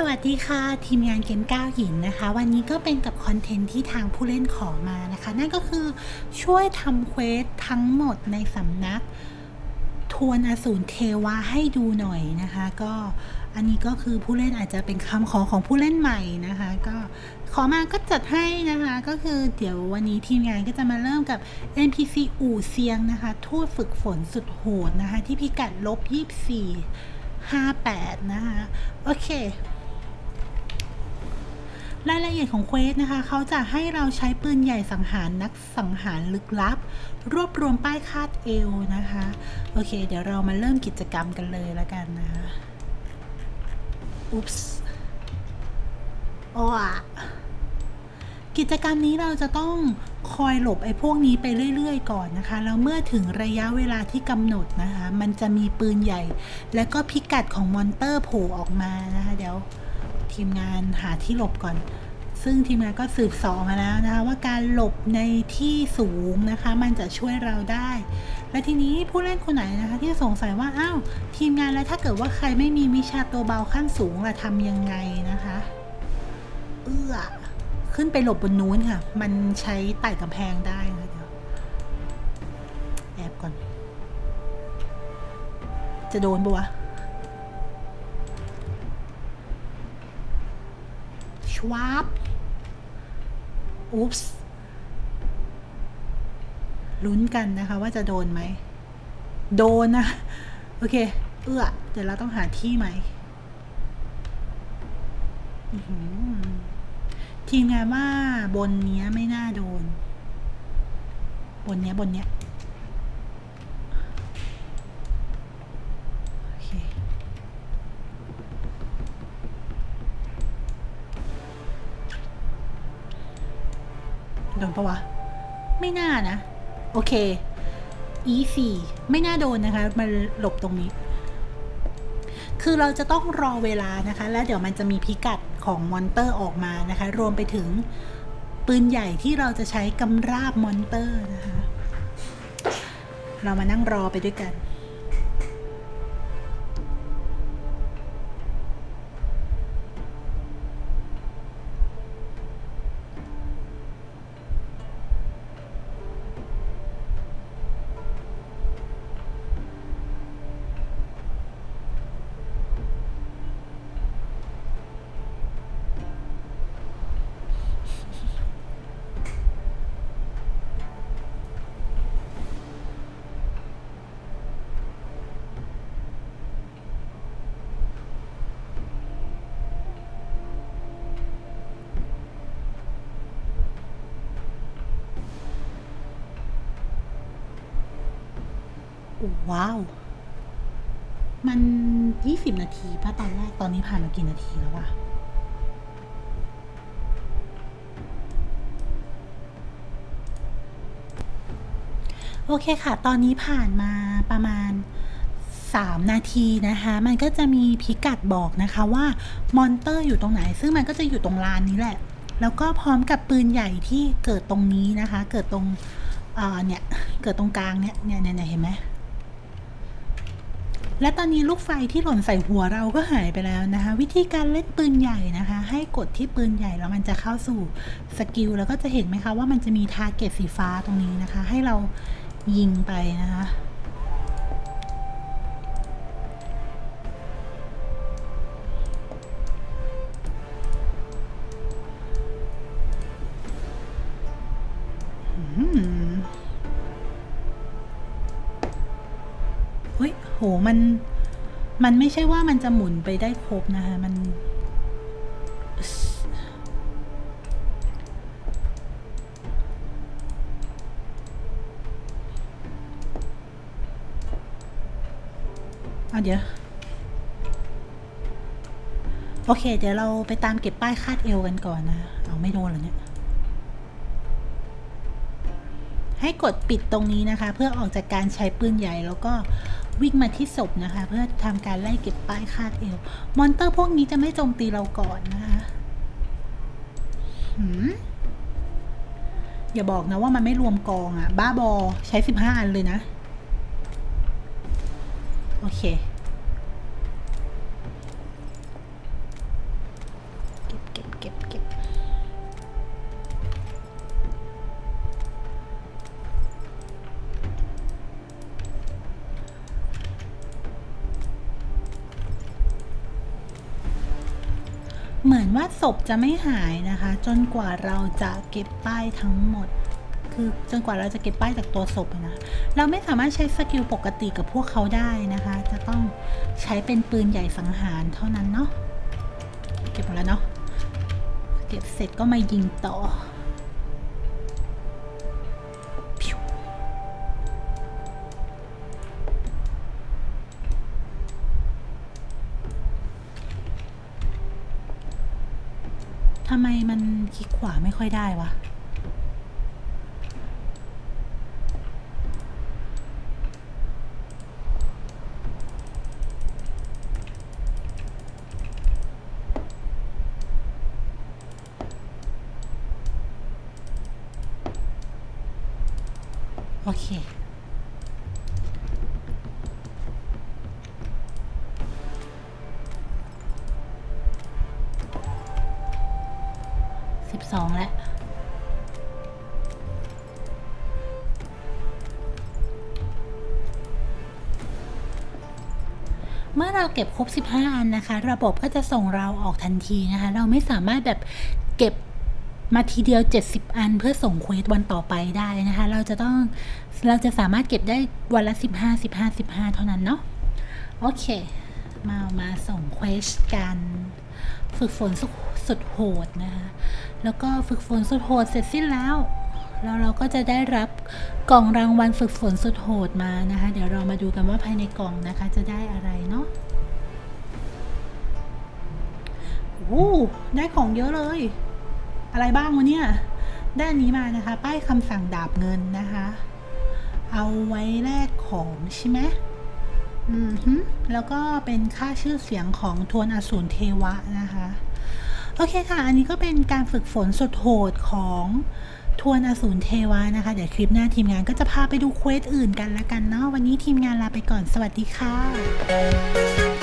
สวัสดีค่ะ ทีมงานเกมก้าวหญิงนะคะ วันนี้ก็เป็นกับคอนเทนต์ที่ทางผู้เล่นขอมานะคะ นั่นก็คือช่วยทำเควสทั้งหมดในสำนัก ทวนอสูรเทวาให้ดูหน่อยนะคะ ก็อันนี้ก็คือผู้เล่นอาจจะเป็นคำขอของผู้เล่นใหม่นะคะ ก็ขอมาก็จัดให้นะคะ ก็คือเดี๋ยววันนี้ทีมงานก็จะมาเริ่มกับ NPC อู่เซียงนะคะ ทูตฝึกฝนสุดโหดนะคะ ที่พิกัดลบ 24 58 นะคะ โอเค รายละเอียดของเควสนะคะ เขาจะให้เราใช้ปืนใหญ่สังหารนักสังหารลึกลับ รวบรวมป้ายคาดเอวนะคะ โอเค เดี๋ยวเรามาเริ่มกิจกรรมกันเลยแล้วกันนะคะอุ๊ปส์โอ้อะกิจกรรมนี้เราจะต้องคอยหลบไอ้พวกนี้ไปเรื่อยๆ ก่อนนะคะ แล้วเมื่อถึงระยะเวลาที่กำหนดนะคะ มันจะมีปืนใหญ่ แล้วก็พิกัดของมอนเตอร์โผล่ออกมานะคะ เดี๋ยว ทีมงานหาที่หลบก่อน ซึ่งทีมงานก็สืบสอบมาแล้วนะคะว่าการหลบในที่สูงนะคะ มันจะช่วยเราได้ และทีนี้ผู้เล่นคนไหนนะคะที่สงสัยว่าอ้าวทีมงานแล้วถ้าเกิดว่าใครไม่มีวิชาตัวเบาขั้นสูงล่ะทำยังไงนะคะ เอื้อขึ้นไปหลบบนนู้นค่ะ มันใช้ไต่กำแพงได้นะคะเดี๋ยวแอบก่อน จะโดนปะวะ ชวาบอุ๊ปส์ลุ้นกันนะคะว่าจะโดนไหม โดนนะ โอเค เอื้อ เดี๋ยวเราต้องหาที่ใหม่ทีมงานว่าบนเนี้ยไม่น่าโดน บนเนี้ยบนเนี้ย โดนปะวะ ไม่น่านะ โอเค E4 ไม่น่าโดนนะคะ มันหลบตรงนี้ คือเราจะต้องรอเวลานะคะ แล้วเดี๋ยวมันจะมีพิกัดของมอนเตอร์ออกมานะคะ รวมไปถึงปืนใหญ่ที่เราจะใช้กำราบมอนเตอร์นะคะ เรามานั่งรอไปด้วยกัน ว้าว มันยี่สิบนาทีป่ะตอนแรก ตอนนี้ผ่านมากี่นาทีแล้ววะโอเคค่ะ ตอนนี้ผ่านมาประมาณ 3 นาทีนะคะ มันก็จะมีพิกัดบอกนะคะว่ามอนเตอร์อยู่ตรงไหน ซึ่งมันก็จะอยู่ตรงลานนี้แหละ แล้วก็พร้อมกับปืนใหญ่ที่เกิดตรงนี้นะคะ เกิดตรงเเนี่ย เกิดตรงกลางเนี่ย เนี่ยเนี่ยเห็นไหม และตอนนี้ลูกไฟที่หล่นใส่หัวเราก็หายไปแล้วนะคะ วิธีการเล่นปืนใหญ่นะคะ ให้กดที่ปืนใหญ่แล้วมันจะเข้าสู่สกิลแล้วก็จะเห็นไหมคะว่ามันจะมีทาร์เก็ตสีฟ้าตรงนี้นะคะ ให้เรายิงไปนะคะ มัน มันไม่ใช่ว่ามันจะหมุนไปได้ครบนะคะ มัน เอาเดี๋ยว โอเค เดี๋ยวเราไปตามเก็บป้ายคาดเอวกันก่อนนะ เอาไม่โดนเหรอเนี่ยให้กดปิดตรงนี้นะคะ เพื่อออกจากการใช้ปืนใหญ่แล้วก็ วิ่งมาที่ศพนะคะ เพื่อทำการไล่เก็บป้ายคาดเอว มอนเตอร์พวกนี้จะไม่โจมตีเราก่อนนะคะอย่าบอกนะว่ามันไม่รวมกองอะบ้าบอใช้สิบห้าอันเลยนะ โอเค เก็บเก็บเก็บ เหมือนว่าศพจะไม่หายนะคะ จนกว่าเราจะเก็บป้ายทั้งหมด คือจนกว่าเราจะเก็บป้ายจากตัวศพนะ เราไม่สามารถใช้สกิลปกติกับพวกเขาได้นะคะ จะต้องใช้เป็นปืนใหญ่สังหารเท่านั้นเนาะ เก็บหมดแล้วเนาะ เก็บเสร็จก็มายิงต่อ ทำไมมันคลิกขวาไม่ค่อยได้วะ โอเค องแล้ว เมื่อเราเก็บครบ 15 อันนะคะ ระบบก็จะส่งเราออกทันทีนะคะ เราไม่สามารถแบบเก็บมาทีเดียว 70 อันเพื่อส่งเควสวันต่อไปได้นะคะ เราจะต้องเราจะสามารถเก็บได้วันละ 15 15 15 เท่านั้นเนาะโอเค มามาส่งเควสกัน ฝึกฝน สุดโหดนะคะ แล้วก็ฝึกฝนสุดโหดเสร็จสิ้นแล้ว แล้วเราก็จะได้รับกล่องรางวัลฝึกฝนสุดโหดมานะคะ เดี๋ยวเรามาดูกันว่าภายในกล่องนะคะ จะได้อะไรเนาะโอ้ได้ของเยอะเลย อะไรบ้างวะเนี่ยได้อันนี้มานะคะ ป้ายคำสั่งดาบเงินนะคะ เอาไว้แลกของใช่ไหมอืมฮึแล้วก็เป็นค่าชื่อเสียงของทวนอสูรเทวะนะคะ โอเคค่ะ อันนี้ก็เป็นการฝึกฝนสุดโหดของทวนอสูรเทวานะคะ เดี๋ยวคลิปหน้าทีมงานก็จะพาไปดูเควสอื่นกันละกันเนาะวันนี้ทีมงานลาไปก่อนสวัสดีค่ะ